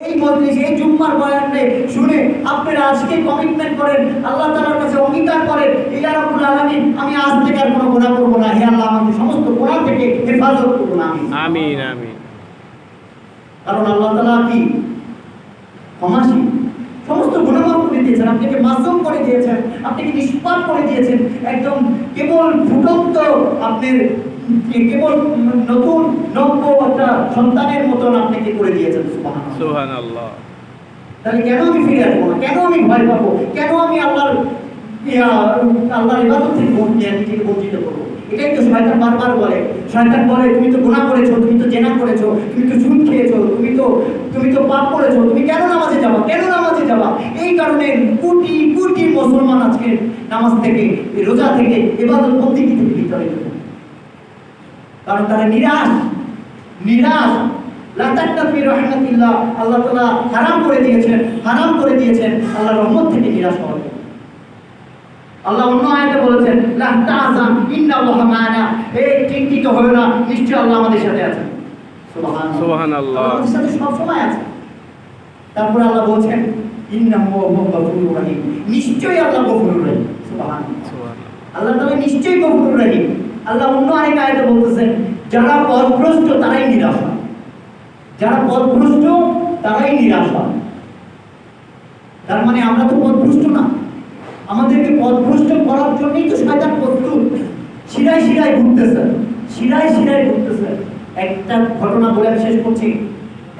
এই মজলিস এই জুম্মার বয়ানে শুনে আপনারা আজকে কমিটমেন্ট করেন আল্লাহ তাআলার কাছে অঙ্গীকার করেন ইয়া রাব্বুল আলামিন আমি আজ থেকে আর কোনো গুনাহ করব না হে আল্লাহ আমাকে সমস্ত গুনাহ থেকে হেফাজত করুন আমি আমিন আমিন। কারণ আল্লাহ তাআলা কি? ক্ষমাশীল। সমস্ত মাফ করে দিয়েছেন আপনাকে মাসুম করে দিয়েছেন আপনাকে নিষ্পাপ করে দিয়েছেন একদম কেবল ফুটন্ত আপনার কেবল নতুন সন্তানের মতন আপনাকে করে দিয়েছেন? সুবহানাল্লাহ। তাহলে কেন আমি ফিরে আসব না? কেন আমি ভয় পাবো? কেন আমি আল্লাহর আল্লাহর ইবাদত থেকে বঞ্চিত নিজেকে বঞ্চিত করব? এটাই তো শয়তান বারবার বলে। শয়তান বলে তুমি তো গুনাহ করেছ তুমি তো জেনা করেছ তুমি তো খেয়েছো তুমি তো তুমি তো পাপ করেছ তুমি কেন নামাজে যাবা? কেন নামাজে যাবা? এই কারণে কোটি কোটি মুসলমান আজকে নামাজ থেকে রোজা থেকে ইবাদত বন্দি থেকে বিতাড়িত কারণ তারা নিরাশ। নিরাশ। রহমাতিল্লাহ আল্লাহ তাআলা হারাম করে দিয়েছেন হারাম করে দিয়েছেন আল্লাহ রহমত থেকে নিরাশ হওয়া আল্লাহ অন্য আয়াতে বলেছেন লা তাহজান ইন্নাল্লাহা মা'ানা। এই চিন্তিত না নিশ্চয়ই আল্লাহ আমাদের সাথে আছেন সুবহানাল্লাহ। সুবহানাল্লাহ। আল্লাহ আমাদের সাথে সব সময় আছে। তারপর আল্লাহ বলছেন ইন্নাহু গফুরুর রহিম। নিশ্চয়ই আল্লাহ গফুরুর রহিম। সুবহান আল্লাহ তাআলা নিশ্চয়ই গফুর রহিম। আল্লাহ অন্য আরেক আয়াতে বলতেছেন, যারা পথভ্রষ্ট তারাই নিরাশ যারা পথভ্রষ্ট তারাই নিরাশ তার মানে আমরা তো পথভ্রষ্ট না। আমাদেরকে পথভ্রষ্ট করার জন্যই তো শয়তান প্রস্তুত। শিরায় শিরায় ঘুরতেছে, শিরায় শিরায় ঘুরতেছে। একটা ঘটনা বলে আমি শেষ করছি।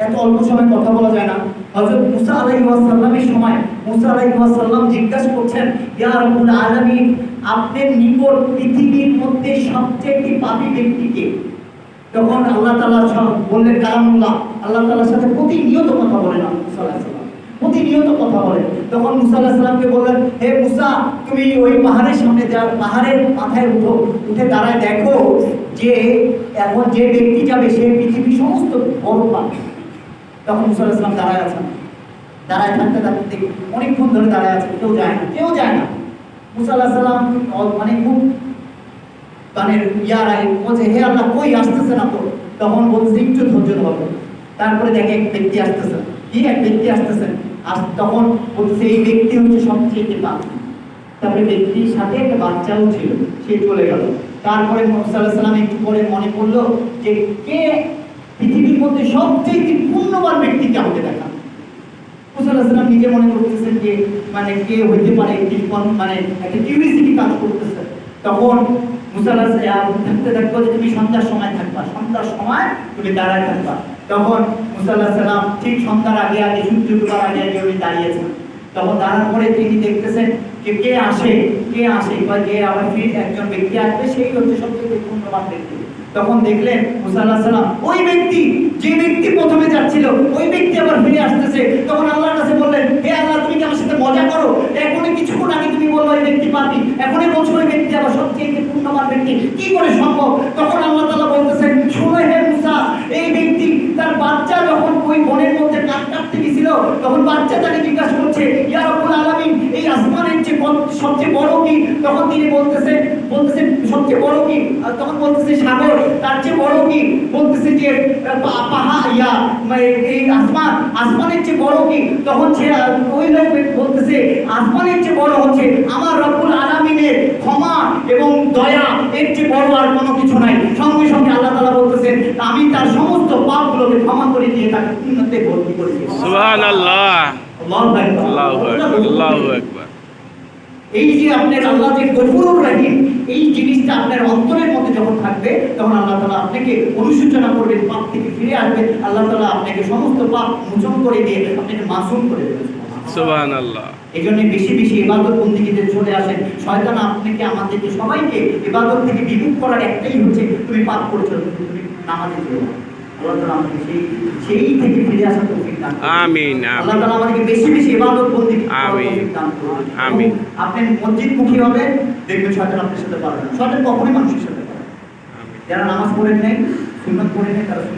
এত অল্প সময় কথা বলা যায় না। হযরত মুসা আলাইহিস সালামের সময় মুসা আলাইহিস সালাম জিজ্ঞাসা করছেন, ইয়া রাব্বুল আলামিন, আপনার নিকট পৃথিবীর মধ্যে সবচেয়ে পাপী ব্যক্তি কে? তখন আল্লাহ তাআলা বললেন, কালামুল্লাহ। আল্লাহ তাআলার সাথে প্রতিনিয়ত কথা বলেন মুসা আলাইহিস সালাম। প্রতিনিয়ত কথা বলেন। তখন মুসা আলাইহিস সালামকে বললেন, হে মুসা, তুমি ওই পাহাড়ের সামনে যাও পাহাড়ের মাথায় উঠো, উঠে দাঁড়ায় দেখো যে, এখন যে ব্যক্তি যাবে সে পৃথিবীর সমস্ত বড় পাপী। তখন মুসা আলাইহিস সালাম দাঁড়ায় আছেন। দাঁড়ায় থাকতে থাকতে অনেকক্ষণ ধরে দাঁড়ায় আছে কেউ যায় না, কেউ যায় না। মুসা সালাম মানে খুব মানে ইয়ার আগে বলছে, হে আল্লাহ, কই আসতেছে না তো তখন বলছে একটু ধৈর্য ধরো। তারপরে দেখে এক ব্যক্তি আসতেছে। কি এক ব্যক্তি আসতেছে? আস তখন বলছে এই ব্যক্তি হচ্ছে সবচেয়ে পাপ তারপরে ব্যক্তির সাথে একটা বাচ্চাও ছিল, সে চলে গেল। তারপরে মোহাম্মদ সাল্লাম একটু পরে মনে পড়ল যে কে পৃথিবীর মধ্যে সবচেয়ে পূর্ণবান ব্যক্তিকে আমাকে দেখা। নিজে মনে করতেছেন যে মানে কে হইতে পারে মানে একটা কিউরিসিটি কাজ করতেছে। তখন মুসাল্লাহ থাকতে থাকব যে তুমি সন্ধ্যার সময় থাকবা, সন্ধ্যার সময় তুমি দাঁড়ায় থাকবা। তখন ঠিক সন্ধ্যার আগে আগে সূর্য ডুবার আগে আগে উনি দাঁড়িয়েছেন। তখন দাঁড়ার পরে তিনি দেখতেছেন যে কে আসে কে আসে, বা যে আবার ফির একজন ব্যক্তি আসবে, সেই হচ্ছে সবচেয়ে পূর্ণবান ব্যক্তি। তখন দেখলেন মুসাল্লাহ সাল্লাম ওই ব্যক্তি, যে ব্যক্তি প্রথমে যাচ্ছিল, ওই ব্যক্তি আবার ফিরে আসতেছে। তখন আল্লাহর কাছে বললেন, হে আল্লাহ, তুমি কি আমার সাথে মজা করো? এখনই কিছুক্ষণ আগে তুমি বলল ওই ব্যক্তি পাপি। এখনই বলছো ওই ব্যক্তি আবার সবচেয়ে পূর্ণবান ব্যক্তি। কি করে সম্ভব? তখন আল্লাহ তাআলা বলতেছেন, শোনো হে মুসা, এই ব্যক্তি তার বাচ্চা যখন ওই বনের মধ্যে কাঠ কাটতে গেছিল, তখন বাচ্চা তাকে জিজ্ঞাসা করছে, ইয়া সবচেয়ে বড় কি তখন তিনি বলতেছেন বলতেছেন সবচেয়ে বড় কি? তখন বলতেছে সাগর তার চেয়ে বড় কি? বলতেছে যে ইয়া মানে এই আসমান আসমানের চেয়ে বড় কি? তখন সে ওই লোক বলতেছে আসমানের চেয়ে বড় হচ্ছে আমার রব্বুল আলামিনের ক্ষমা এবং দয়া এর চেয়ে বড় আর কোনো কিছু নাই। সঙ্গে সঙ্গে আল্লাহ তাআলা বলতেছেন আমি তার সমস্ত পাপগুলোকে ক্ষমা করে দিয়ে তাকে উন্নতে ভর্তি করে দিয়েছি। আল্লাহু। আল্লাহু আল্লাহু আকবার। এই যে আপনার আল্লাহ যে গফুরুর রাহিম এই জিনিসটা আপনার অন্তরের মধ্যে যখন থাকবে তখন আল্লাহ তাআলা আপনাকে অনুসূচনা করবেন পাপ থেকে ফিরে আসবেন। আল্লাহ তাআলা আপনাকে সমস্ত পাপ মোচন করে দিয়ে আপনাকে মাসুম করে দেবেন। সুবহানাল্লাহ। এই জন্য বেশি বেশি ইবাদত বন্দিগিতে চলে আসেন। শয়তান আপনাকে আমাদেরকে সবাইকে ইবাদত থেকে বিমুখ করার একটাই হচ্ছে তুমি পাপ করছ তুমি নামাজে চলে আমিন আমিন। আপনি মসজিদ মুখী হবে দেখবেন শয়তান আপনার সাথে পারবেন শয়তান কখনোই মানুষের সাথে পারবেন যারা নামাজ পড়েন নাই সুন্নত পড়েন নাই তারা